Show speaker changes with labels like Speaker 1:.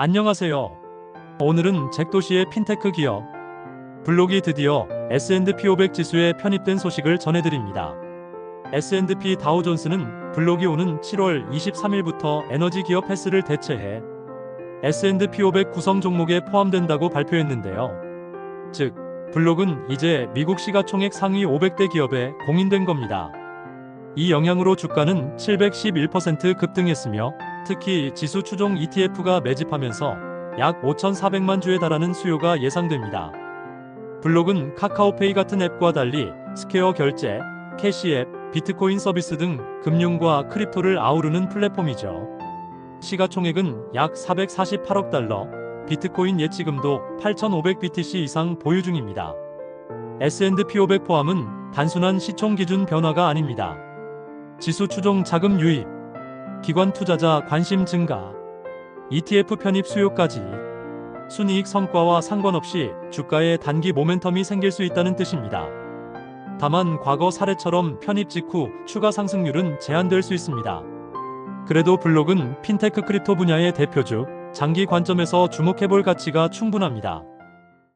Speaker 1: 안녕하세요. 오늘은 잭도시의 핀테크 기업 블록이 드디어 S&P 500 지수에 편입된 소식을 전해드립니다. S&P 다우존스는 블록이 오는 7월 23일부터 에너지 기업 헬스를 대체해 S&P 500 구성 종목에 포함된다고 발표했는데요. 즉, 블록은 이제 미국 시가총액 상위 500대 기업에 공인된 겁니다. 이 영향으로 주가는 711% 급등했으며 특히 지수 추종 ETF가 매집하면서 약 5,400만 주에 달하는 수요가 예상됩니다. 블록은 카카오페이 같은 앱과 달리 스퀘어 결제, 캐시 앱, 비트코인 서비스 등 금융과 크립토를 아우르는 플랫폼이죠. 시가총액은 약 448억 달러, 비트코인 예치금도 8,500BTC 이상 보유 중입니다. S&P 500 포함은 단순한 시총 기준 변화가 아닙니다. 지수 추종 자금 유입, 기관 투자자 관심 증가, ETF 편입 수요까지 순이익 성과와 상관없이 주가에 단기 모멘텀이 생길 수 있다는 뜻입니다. 다만 과거 사례처럼 편입 직후 추가 상승률은 제한될 수 있습니다. 그래도 블록은 핀테크 크립토 분야의 대표주, 장기 관점에서 주목해볼 가치가 충분합니다.